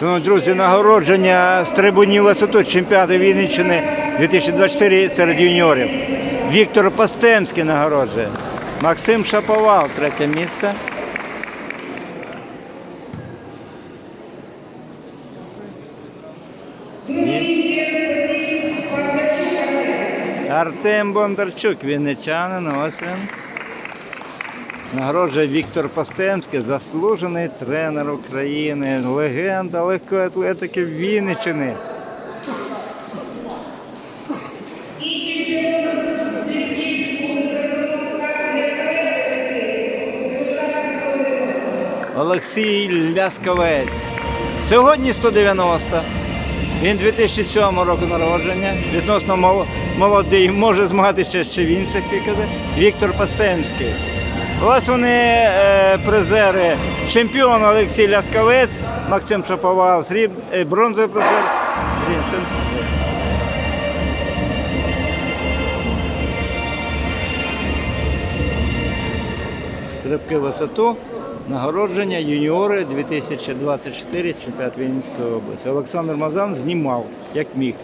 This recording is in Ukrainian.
Шановні друзі, нагородження з трибунів висоту чемпіонату Вінниччини 2024 серед юніорів. Віктор Пастемський нагороджує. Максим Шаповал, третє місце. Артем Бондарчук, вінничанин, ось він. Нагороджує Віктор Пастемський, заслужений тренер України, легенда легкої атлетики Вінниччини. Олексій Лясковець. Сьогодні 190. Він 2007 року народження, відносно молодий, може змагатися ще в інших віках. Віктор Пастемський. Ось вони е, призери. Чемпіон Олексій Лясковець, Максим Шаповал, сріб, е, бронзовий призер. Стрибки висоту, нагородження юніори 2024 чемпіонат Вінницької області. Олександр Мазан знімав, як міг.